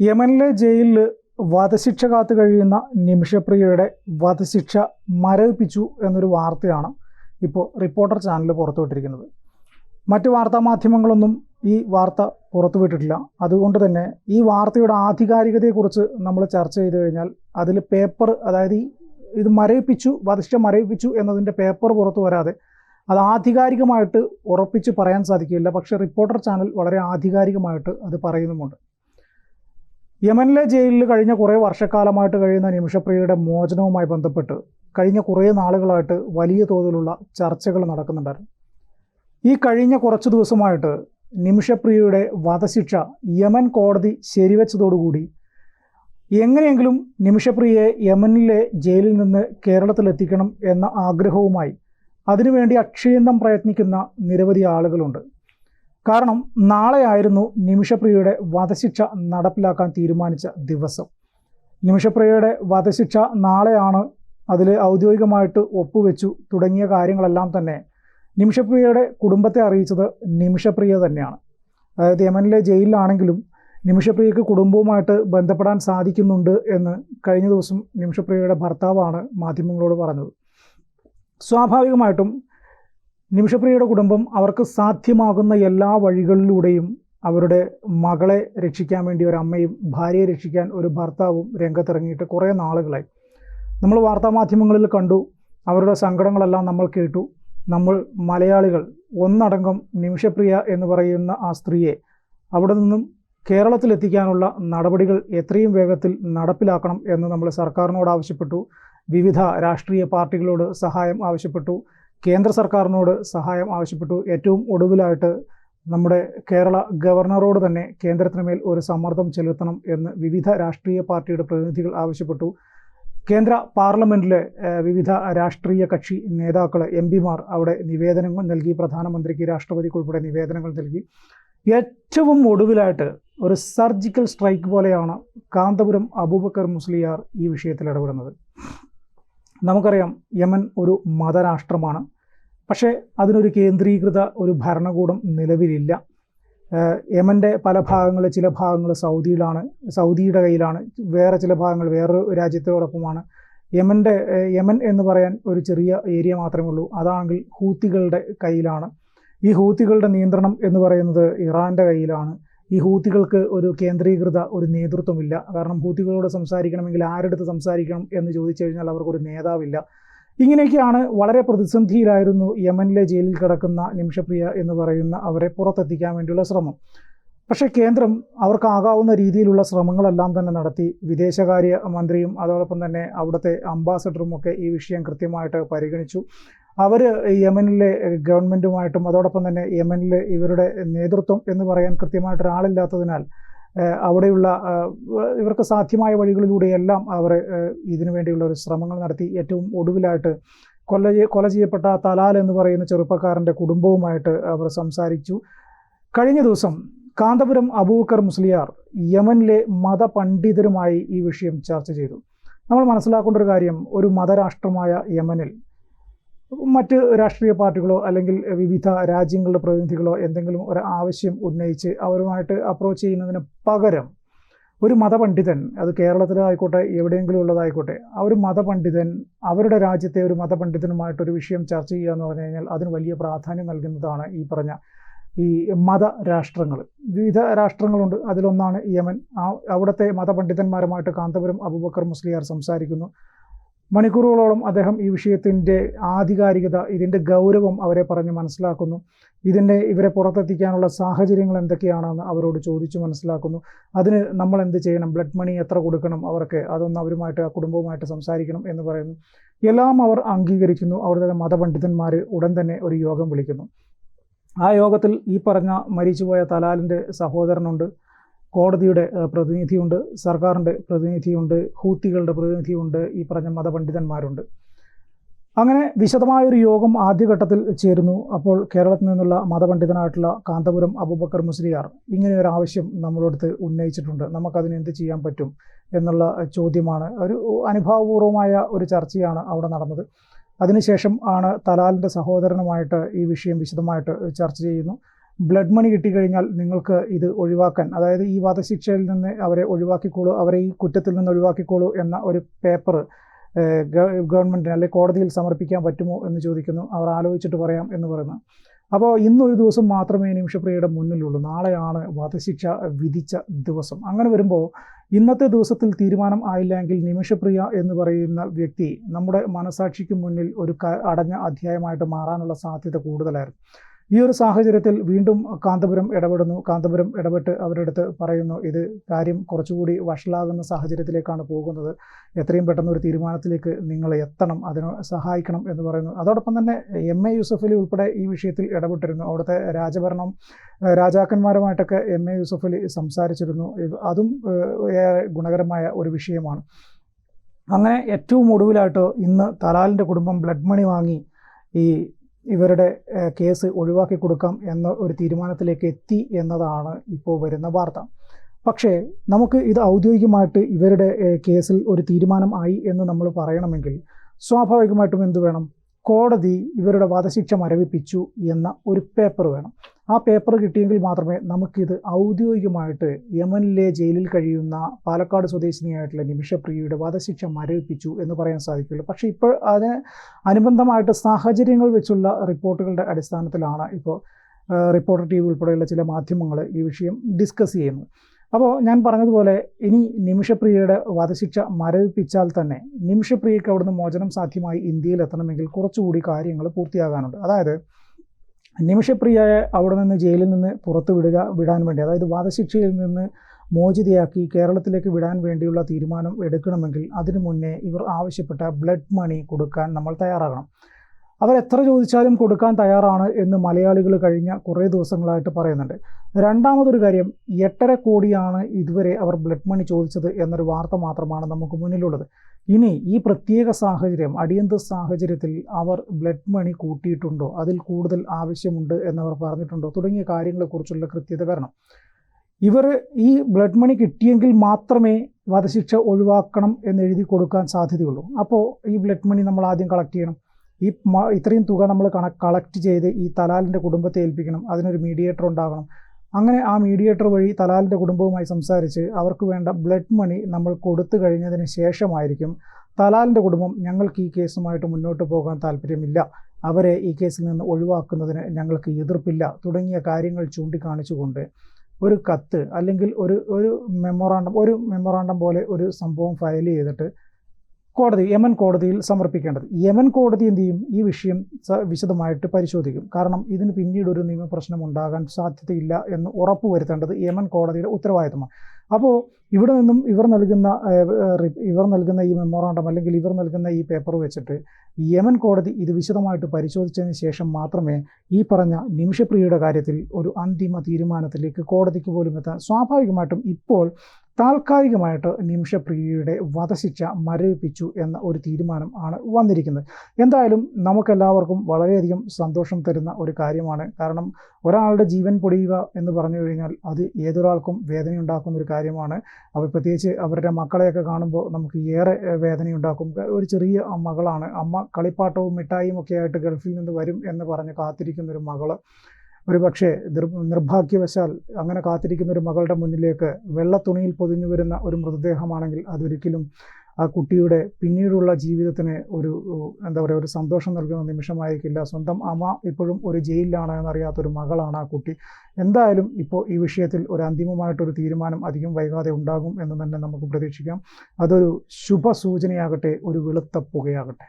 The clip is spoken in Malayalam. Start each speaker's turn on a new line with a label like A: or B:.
A: യമനിലെ ജയിലിൽ വധശിക്ഷ കാത്തു കഴിയുന്ന നിമിഷപ്രിയയുടെ വധശിക്ഷ മരവിപ്പിച്ചു എന്നൊരു വാർത്തയാണ് ഇപ്പോൾ റിപ്പോർട്ടർ ചാനൽ പുറത്തുവിട്ടിരിക്കുന്നത്. മറ്റ് വാർത്താ മാധ്യമങ്ങളൊന്നും ഈ വാർത്ത പുറത്തുവിട്ടിട്ടില്ല. അതുകൊണ്ട് തന്നെ ഈ വാർത്തയുടെ ആധികാരികതയെക്കുറിച്ച് നമ്മൾ ചർച്ച ചെയ്തു കഴിഞ്ഞാൽ അതിൽ പേപ്പർ അതായത് ഇത് മരവിപ്പിച്ചു വധശിക്ഷ മരവിപ്പിച്ചു എന്നതിന്റെ പേപ്പർ പുറത്തു വരാതെ അത് ആധികാരികമായിട്ട് ഉറപ്പിച്ച് പറയാൻ സാധിക്കില്ല. പക്ഷേ റിപ്പോർട്ടർ ചാനൽ വളരെ ആധികാരികമായിട്ട് അത് പറയുന്നുമുണ്ട്. യമനിലെ ജയിലിൽ കഴിഞ്ഞ കുറേ വർഷക്കാലമായിട്ട് കഴിയുന്ന നിമിഷപ്രിയയുടെ മോചനവുമായി ബന്ധപ്പെട്ട് കഴിഞ്ഞ കുറേ നാളുകളായിട്ട് വലിയ തോതിലുള്ള ചർച്ചകൾ നടക്കുന്നുണ്ടായിരുന്നു. ഈ കഴിഞ്ഞ കുറച്ച് ദിവസമായിട്ട് നിമിഷപ്രിയയുടെ വധശിക്ഷ യമൻ കോടതി ശരിവെച്ചതോടുകൂടി എങ്ങനെയെങ്കിലും നിമിഷപ്രിയയെ യമനിലെ ജയിലിൽ നിന്ന് കേരളത്തിലെത്തിക്കണം എന്ന ആഗ്രഹവുമായി അതിനുവേണ്ടി അക്ഷീണം പ്രയത്നിക്കുന്ന നിരവധി ആളുകളുണ്ട്. കാരണം നാളെയായിരുന്നു നിമിഷപ്രിയയുടെ വധശിക്ഷ നടപ്പിലാക്കാൻ തീരുമാനിച്ച ദിവസം. നിമിഷപ്രിയയുടെ വധശിക്ഷ നാളെയാണ് അതിൽ ഔദ്യോഗികമായിട്ട് ഒപ്പുവെച്ചു തുടങ്ങിയ കാര്യങ്ങളെല്ലാം തന്നെ നിമിഷപ്രിയയുടെ കുടുംബത്തെ അറിയിച്ചത് നിമിഷപ്രിയ തന്നെയാണ്. അതായത് യമനിലെ ജയിലിലാണെങ്കിലും നിമിഷപ്രിയക്ക് കുടുംബവുമായിട്ട് ബന്ധപ്പെടാൻ സാധിക്കുന്നുണ്ട് എന്ന് കഴിഞ്ഞ ദിവസം നിമിഷപ്രിയയുടെ ഭർത്താവാണ് മാധ്യമങ്ങളോട് പറഞ്ഞത്. സ്വാഭാവികമായിട്ടും നിമിഷപ്രിയയുടെ കുടുംബം അവർക്ക് സാധ്യമാകുന്ന എല്ലാ വഴികളിലൂടെയും അവരുടെ മകളെ രക്ഷിക്കാൻ വേണ്ടി ഒരു അമ്മയും ഭാര്യയെ രക്ഷിക്കാൻ ഒരു ഭർത്താവും രംഗത്തിറങ്ങിയിട്ട് കുറേ നാളുകളായി. നമ്മൾ വാർത്താമാധ്യമങ്ങളിൽ കണ്ടു അവരുടെ സങ്കടങ്ങളെല്ലാം നമ്മൾ കേട്ടു. നമ്മൾ മലയാളികൾ ഒന്നടങ്കം നിമിഷപ്രിയ എന്ന് പറയുന്ന ആ സ്ത്രീയെ അവിടെ നിന്നും കേരളത്തിലെത്തിക്കാനുള്ള നടപടികൾ എത്രയും വേഗത്തിൽ നടപ്പിലാക്കണം എന്ന് നമ്മൾ സർക്കാരിനോട് ആവശ്യപ്പെട്ടു. വിവിധ രാഷ്ട്രീയ പാർട്ടികളോട് സഹായം ആവശ്യപ്പെട്ടു. കേന്ദ്ര സർക്കാരിനോട് സഹായം ആവശ്യപ്പെട്ടു. ഏറ്റവും ഒടുവിലായിട്ട് നമ്മുടെ കേരള ഗവർണറോട് തന്നെ കേന്ദ്രത്തിന് മേൽ ഒരു സമ്മർദ്ദം ചെലുത്തണം എന്ന് വിവിധ രാഷ്ട്രീയ പാർട്ടിയുടെ പ്രതിനിധികൾ ആവശ്യപ്പെട്ടു. കേന്ദ്ര പാർലമെന്റിലെ വിവിധ രാഷ്ട്രീയ കക്ഷി നേതാക്കൾ എം പിമാർ അവിടെ നിവേദനങ്ങൾ നൽകി. പ്രധാനമന്ത്രിക്ക് രാഷ്ട്രപതിക്ക് ഉൾപ്പെടെ നിവേദനങ്ങൾ നൽകി. ഏറ്റവും ഒടുവിലായിട്ട് ഒരു സർജിക്കൽ സ്ട്രൈക്ക് പോലെയാണ് കാന്തപുരം അബൂബക്കർ മുസ്ലിയാർ ഈ വിഷയത്തിൽ ഇടപെടുന്നത്. നമുക്കറിയാം യമൻ ഒരു മതരാഷ്ട്രമാണ്. പക്ഷേ അതിനൊരു കേന്ദ്രീകൃത ഒരു ഭരണകൂടം നിലവിലില്ല. യമന്റെ പല ഭാഗങ്ങൾ ചില ഭാഗങ്ങൾ സൗദിയിലാണ് സൗദിയുടെ കയ്യിലാണ് വേറെ ചില ഭാഗങ്ങൾ വേറൊരു രാജ്യത്തോടൊപ്പമാണ്. യമന്റെ യമൻ എന്ന് പറയാൻ ഒരു ചെറിയ ഏരിയ മാത്രമേ ഉള്ളൂ. അതാണെങ്കിൽ ഹൂത്തികളുടെ കയ്യിലാണ്. ഈ ഹൂത്തികളുടെ നിയന്ത്രണം എന്ന് പറയുന്നത് ഇറാന്റെ കയ്യിലാണ്. ഈ ഹൂത്തികൾക്ക് ഒരു കേന്ദ്രീകൃത ഒരു നേതൃത്വമില്ല. കാരണം ഹൂത്തികളോട് സംസാരിക്കണമെങ്കിൽ ആരെടുത്ത് സംസാരിക്കണം എന്ന് ചോദിച്ചു കഴിഞ്ഞാൽ അവർക്കൊരു നേതാവില്ല. ഇങ്ങനെയൊക്കെയാണ് വളരെ പ്രതിസന്ധിയിലായിരുന്നു യമനിലെ ജയിലിൽ കിടക്കുന്ന നിമിഷപ്രിയ എന്ന് പറയുന്ന അവരെ പുറത്തെത്തിക്കാൻ വേണ്ടിയുള്ള ശ്രമം. പക്ഷേ കേന്ദ്രം അവർക്കാകാവുന്ന രീതിയിലുള്ള ശ്രമങ്ങളെല്ലാം തന്നെ നടത്തി വിദേശകാര്യ മന്ത്രിയും അതോടൊപ്പം തന്നെ അവിടുത്തെ അംബാസഡറും ഒക്കെ ഈ വിഷയം കൃത്യമായിട്ട് പരിഗണിച്ചു. അവർ യമനിലെ ഗവൺമെന്റുമായിട്ടും അതോടൊപ്പം തന്നെ യമനിലെ ഇവരുടെ നേതൃത്വം എന്ന് പറയാൻ കൃത്യമായിട്ട് ഒരാളില്ലാത്തതിനാൽ അവിടെയുള്ള ഇവർക്ക് സാധ്യമായ വഴികളിലൂടെയെല്ലാം അവർ ഇതിനു വേണ്ടിയുള്ള ഒരു ശ്രമങ്ങൾ നടത്തി. ഏറ്റവും ഒടുവിലായിട്ട് കൊല കൊല ചെയ്യപ്പെട്ട തലാൽ എന്ന് പറയുന്ന ചെറുപ്പക്കാരന്റെ കുടുംബവുമായിട്ട് അവർ സംസാരിച്ചു. കഴിഞ്ഞ ദിവസം കാന്തപുരം അബൂക്കർ മുസ്ലിയാർ യമനിലെ മതപണ്ഡിതരുമായി ഈ വിഷയം ചർച്ച ചെയ്തു. നമ്മൾ മനസ്സിലാക്കേണ്ട ഒരു കാര്യം ഒരു മതരാഷ്ട്രമായ യമനിൽ മറ്റ് രാഷ്ട്രീയ പാർട്ടികളോ അല്ലെങ്കിൽ വിവിധ രാജ്യങ്ങളുടെ പ്രതിനിധികളോ എന്തെങ്കിലും ഒരു ആവശ്യം ഉന്നയിച്ച് അവരുമായിട്ട് അപ്രോച്ച് ചെയ്യുന്നതിന് പകരം ഒരു മതപണ്ഡിതൻ അത് കേരളത്തിലായിക്കോട്ടെ എവിടെയെങ്കിലും ഉള്ളതായിക്കോട്ടെ ആ ഒരു മതപണ്ഡിതൻ അവരുടെ രാജ്യത്തെ ഒരു മതപണ്ഡിതനുമായിട്ടൊരു വിഷയം ചർച്ച ചെയ്യുക എന്ന് പറഞ്ഞു കഴിഞ്ഞാൽ അതിന് വലിയ പ്രാധാന്യം നൽകുന്നതാണ് ഈ പറഞ്ഞ ഈ മത രാഷ്ട്രങ്ങൾ വിവിധ രാഷ്ട്രങ്ങളുണ്ട്. അതിലൊന്നാണ് യമൻ. ആ അവിടുത്തെ മതപണ്ഡിതന്മാരുമായിട്ട് കാന്തപുരം അബുബക്കർ മുസ്ലിയാർ സംസാരിക്കുന്നു. മണിക്കൂറുകളോളം അദ്ദേഹം ഈ വിഷയത്തിന്റെ ആധികാരികത ഇതിന്റെ ഗൗരവം അവരെ പറഞ്ഞ് മനസ്സിലാക്കുന്നു. ഇതിന്റെ ഇവരെ പുറത്തെത്തിക്കാനുള്ള സാഹചര്യങ്ങൾ എന്തൊക്കെയാണെന്ന് അവരോട് ചോദിച്ചു മനസ്സിലാക്കുന്നു. അതിന് നമ്മൾ എന്ത് ചെയ്യണം? ബ്ലഡ് മണി എത്ര കൊടുക്കണം അവർക്ക്? അതൊന്ന് അവരുമായിട്ട് ആ കുടുംബവുമായിട്ട് സംസാരിക്കണം എന്ന് പറയുന്നു. എല്ലാം അവർ അംഗീകരിക്കുന്നു. അവരുടെ മതപണ്ഡിതന്മാർ ഉടൻ തന്നെ ഒരു യോഗം വിളിക്കുന്നു. ആ യോഗത്തിൽ ഈ പറഞ്ഞ മരിച്ചുപോയ തലാലിന്റെ സഹോദരനുണ്ട് കോടതിയുടെ പ്രതിനിധിയുണ്ട് സർക്കാരിന്റെ പ്രതിനിധിയുണ്ട് ഹൂത്തികളുടെ പ്രതിനിധിയുണ്ട് ഈ പറഞ്ഞ മതപണ്ഡിതന്മാരുണ്ട്. അങ്ങനെ വിശദമായൊരു യോഗം ആദ്യഘട്ടത്തിൽ ചേരുന്നു. അപ്പോൾ കേരളത്തിൽ നിന്നുള്ള മതപണ്ഡിതനായിട്ടുള്ള കാന്തപുരം അബൂബക്കർ മുസ്ലിയാർ ഇങ്ങനെയൊരു ആവശ്യം നമ്മളടുത്ത് ഉന്നയിച്ചിട്ടുണ്ട്. നമുക്കതിന് എന്ത് ചെയ്യാൻ പറ്റും എന്നുള്ള ചോദ്യമാണ്. ഒരു അനുഭാവപൂർവമായ ഒരു ചർച്ചയാണ് അവിടെ നടന്നത്. അതിനുശേഷം ആണ് തലാലിന്റെ സഹോദരനുമായിട്ട് ഈ വിഷയം വിശദമായിട്ട് ചർച്ച ചെയ്യുന്നു. ബ്ലഡ് മണി കിട്ടിക്കഴിഞ്ഞാൽ നിങ്ങൾക്ക് ഇത് ഒഴിവാക്കാൻ അതായത് ഈ വധശിക്ഷയിൽ നിന്ന് അവരെ ഒഴിവാക്കിക്കോളൂ അവരെ ഈ കുറ്റത്തിൽ നിന്ന് ഒഴിവാക്കിക്കോളൂ എന്ന ഒരു പേപ്പർ ഗവൺമെന്റിന് അല്ലെങ്കിൽ കോടതിയിൽ സമർപ്പിക്കാൻ പറ്റുമോ എന്ന് ചോദിക്കുന്നു. അവർ ആലോചിച്ചിട്ട് പറയാം എന്ന് പറയുന്നു. അപ്പോൾ ഇന്നൊരു ദിവസം മാത്രമേ നിമിഷപ്രിയയുടെ മുന്നിലുള്ളൂ. നാളെയാണ് വധശിക്ഷ വിധിച്ച ദിവസം. അങ്ങനെ വരുമ്പോൾ ഇന്നത്തെ ദിവസത്തിൽ തീരുമാനം ആയില്ലെങ്കിൽ നിമിഷപ്രിയ എന്ന് പറയുന്ന വ്യക്തി നമ്മുടെ മനസാക്ഷിക്ക് മുന്നിൽ ഒരു അടഞ്ഞ അധ്യായമായിട്ട് മാറാനുള്ള സാധ്യത കൂടുതലായിരുന്നു. ഈ ഒരു സാഹചര്യത്തിൽ വീണ്ടും കാന്തപുരം ഇടപെടുന്നു. കാന്തപുരം ഇടപെട്ട് അവരുടെ അടുത്ത് പറയുന്നു ഇത് കാര്യം കുറച്ചുകൂടി വഷളാകുന്ന സാഹചര്യത്തിലേക്കാണ് പോകുന്നത്. എത്രയും പെട്ടെന്ന് ഒരു തീരുമാനത്തിലേക്ക് നിങ്ങൾ എത്തണം അതിന് സഹായിക്കണം എന്ന് പറയുന്നു. അതോടൊപ്പം തന്നെ എം എ യൂസഫലി ഉൾപ്പെടെ ഈ വിഷയത്തിൽ ഇടപെട്ടിരുന്നു. അവിടുത്തെ രാജഭരണം രാജാക്കന്മാരുമായിട്ടൊക്കെ എം എ യൂസഫലി സംസാരിച്ചിരുന്നു. അതും ഏറെ ഗുണകരമായ ഒരു വിഷയമാണ്. അങ്ങനെ ഏറ്റവും ഒടുവിലായിട്ട് ഇന്ന് തലാലിന്റെ കുടുംബം ബ്ലഡ് മണി വാങ്ങി ഈ ഇവരുടെ കേസ് ഒഴിവാക്കി കൊടുക്കാം എന്ന ഒരു തീരുമാനത്തിലേക്ക് എത്തി എന്നതാണ് ഇപ്പോൾ വരുന്ന വാർത്ത. പക്ഷേ നമുക്ക് ഇത് ഔദ്യോഗികമായിട്ട് ഇവരുടെ കേസിൽ ഒരു തീരുമാനം ആയി എന്ന് നമ്മൾ പറയണമെങ്കിൽ സ്വാഭാവികമായിട്ടും എന്തു വേണം? കോടതി ഇവരുടെ വധശിക്ഷ മരവിപ്പിച്ചു എന്ന ഒരു പേപ്പർ വേണം. ആ പേപ്പർ കിട്ടിയെങ്കിൽ മാത്രമേ നമുക്കിത് ഔദ്യോഗികമായിട്ട് യമനിലെ ജയിലിൽ കഴിയുന്ന പാലക്കാട് സ്വദേശിനിയായിട്ടുള്ള നിമിഷപ്രിയയുടെ വധശിക്ഷ മരവിപ്പിച്ചു എന്ന് പറയാൻ സാധിക്കുള്ളൂ. പക്ഷേ ഇപ്പോൾ അതിന് അനുബന്ധമായിട്ട് സാഹചര്യങ്ങൾ വെച്ചുള്ള റിപ്പോർട്ടുകളുടെ അടിസ്ഥാനത്തിലാണ് ഇപ്പോൾ റിപ്പോർട്ടർ ടി വി ഉൾപ്പെടെയുള്ള ചില മാധ്യമങ്ങൾ ഈ വിഷയം ഡിസ്കസ് ചെയ്യുന്നത്. അപ്പോൾ ഞാൻ പറഞ്ഞതുപോലെ ഇനി നിമിഷപ്രിയയുടെ വധശിക്ഷ മരവിപ്പിച്ചാൽ തന്നെ നിമിഷപ്രിയയ്ക്ക് അവിടുന്ന് മോചനം സാധ്യമായി ഇന്ത്യയിൽ എത്തണമെങ്കിൽ കുറച്ചുകൂടി കാര്യങ്ങൾ പൂർത്തിയാകാനുണ്ട്. അതായത് നിമിഷപ്രിയയെ അവിടെ നിന്ന് ജയിലിൽ നിന്ന് പുറത്ത് വിടുക വിടാൻ വേണ്ടി അതായത് വധശിക്ഷയിൽ നിന്ന് മോചിതയാക്കി കേരളത്തിലേക്ക് വിടാൻ വേണ്ടിയുള്ള തീരുമാനം എടുക്കണമെങ്കിൽ അതിനു മുന്നേ ഇവർ ആവശ്യപ്പെട്ട ബ്ലഡ് മണി കൊടുക്കാൻ നമ്മൾ തയ്യാറാകണം. അവർ എത്ര ചോദിച്ചാലും കൊടുക്കാൻ തയ്യാറാണ് എന്ന് മലയാളികൾ കഴിഞ്ഞ കുറേ ദിവസങ്ങളായിട്ട് പറയുന്നുണ്ട്. രണ്ടാമതൊരു കാര്യം എട്ടര കോടിയാണ് ഇതുവരെ അവർ ബ്ലഡ് മണി ചോദിച്ചത് എന്നൊരു വാർത്ത മാത്രമാണ് നമുക്ക് മുന്നിലുള്ളത്. ഇനി ഈ പ്രത്യേക സാഹചര്യം അടിയന്തര സാഹചര്യത്തിൽ അവർ ബ്ലഡ് മണി കൂട്ടിയിട്ടുണ്ടോ? അതിൽ കൂടുതൽ ആവശ്യമുണ്ട് എന്നവർ പറഞ്ഞിട്ടുണ്ടോ? തുടങ്ങിയ കാര്യങ്ങളെക്കുറിച്ചുള്ള കൃത്യത വരണം. ഇവർ ഈ ബ്ലഡ് മണി കിട്ടിയെങ്കിൽ മാത്രമേ വധശിക്ഷ ഒഴിവാക്കണം എന്ന് എഴുതി കൊടുക്കാൻ സാധ്യതയുള്ളൂ. അപ്പോൾ ഈ ബ്ലഡ് മണി നമ്മൾ ആദ്യം കളക്ട് ചെയ്യണം. ഈ ഇത്രയും തുക നമ്മൾ കളക്ട് ചെയ്ത് ഈ തലാലിന്റെ കുടുംബത്തെ ഏൽപ്പിക്കണം. അതിനൊരു മീഡിയേറ്റർ ഉണ്ടാകണം. അങ്ങനെ ആ മീഡിയേറ്റർ വഴി തലാലിന്റെ കുടുംബവുമായി സംസാരിച്ച് അവർക്ക് വേണ്ട ബ്ലഡ് മണി നമ്മൾ കൊടുത്തു കഴിഞ്ഞതിന് ശേഷമായിരിക്കും തലാലിന്റെ കുടുംബം ഞങ്ങൾക്ക് ഈ കേസുമായിട്ട് മുന്നോട്ട് പോകാൻ താല്പര്യമില്ല. അവരെ ഈ കേസിൽ നിന്ന് ഒഴിവാക്കുന്നതിന് ഞങ്ങൾക്ക് എതിർപ്പില്ല. തുടങ്ങിയ കാര്യങ്ങൾ ചൂണ്ടിക്കാണിച്ചുകൊണ്ട് ഒരു കത്ത് അല്ലെങ്കിൽ ഒരു ഒരു മെമ്മോറാണ്ടം ഒരു മെമ്മോറാണ്ടം പോലെ ഒരു സംഭവം ഫയൽ ചെയ്തിട്ട് കോടതി യമൻ കോടതിയിൽ സമർപ്പിക്കേണ്ടത്. യമൻ കോടതി എന്ത് ചെയ്യും? ഈ വിഷയം വിശദമായിട്ട് പരിശോധിക്കും. കാരണം ഇതിന് പിന്നീട് ഒരു നിയമപ്രശ്നം ഉണ്ടാകാൻ സാധ്യതയില്ല എന്ന് ഉറപ്പുവരുത്തേണ്ടത് യമൻ കോടതിയുടെ ഉത്തരവാദിത്തമാണ്. അപ്പോൾ ഇവിടെ നിന്നും ഇവർ നൽകുന്ന ഇവർ നൽകുന്ന ഈ മെമ്മോറാണ്ടം അല്ലെങ്കിൽ ഇവർ നൽകുന്ന ഈ പേപ്പർ വെച്ചിട്ട് യമൻ കോടതി ഇത് വിശദമായിട്ട് പരിശോധിച്ചതിന് ശേഷം മാത്രമേ ഈ പറഞ്ഞ നിമിഷപ്രിയയുടെ കാര്യത്തിൽ ഒരു അന്തിമ തീരുമാനത്തിലേക്ക് കോടതിക്ക് പോലും എത്താൻ സ്വാഭാവികമായിട്ടും ഇപ്പോൾ താൽക്കാലികമായിട്ട് നിമിഷപ്രിയയുടെ വധശിക്ഷ മരവിപ്പിച്ചു എന്ന ഒരു തീരുമാനം ആണ് വന്നിരിക്കുന്നത്. എന്തായാലും നമുക്കെല്ലാവർക്കും വളരെയധികം സന്തോഷം തരുന്ന ഒരു കാര്യമാണ്. കാരണം ഒരാളുടെ ജീവൻ പൊടിയുക എന്ന് പറഞ്ഞു കഴിഞ്ഞാൽ അത് ഏതൊരാൾക്കും വേദനയുണ്ടാക്കുന്ന ഒരു കാര്യമാണ്. അവർ പ്രത്യേകിച്ച് അവരുടെ മക്കളെയൊക്കെ കാണുമ്പോൾ നമുക്ക് ഏറെ വേദനയുണ്ടാക്കും. ഒരു ചെറിയ മകളാണ്. അമ്മ കളിപ്പാട്ടവും മിഠായിയും ഒക്കെ ആയിട്ട് ഗൾഫിൽ നിന്ന് വരും എന്ന് പറഞ്ഞ് കാത്തിരിക്കുന്ന ഒരു മകൾ ഒരു പക്ഷേ നിർ നിർഭാഗ്യവശാൽ അങ്ങനെ കാത്തിരിക്കുന്ന ഒരു മകളുടെ മുന്നിലേക്ക് വെള്ള തുണിയിൽ പൊതിഞ്ഞു വരുന്ന ഒരു മൃതദേഹമാണെങ്കിൽ അതൊരിക്കലും ആ കുട്ടിയുടെ പിന്നീടുള്ള ജീവിതത്തിന് ഒരു എന്താ പറയുക ഒരു സന്തോഷം നൽകുന്ന നിമിഷമായിരിക്കില്ല. സ്വന്തം അമ്മ ഇപ്പോഴും ഒരു ജയിലിലാണ് എന്നറിയാത്തൊരു മകളാണ് ആ കുട്ടി. എന്തായാലും ഇപ്പോൾ ഈ വിഷയത്തിൽ ഒരു അന്തിമമായിട്ടൊരു തീരുമാനം അധികം വൈകാതെ ഉണ്ടാകും എന്ന് തന്നെ നമുക്ക് പ്രതീക്ഷിക്കാം. അതൊരു ശുഭസൂചനയാകട്ടെ ഒരു വെളുത്ത പുകയാകട്ടെ.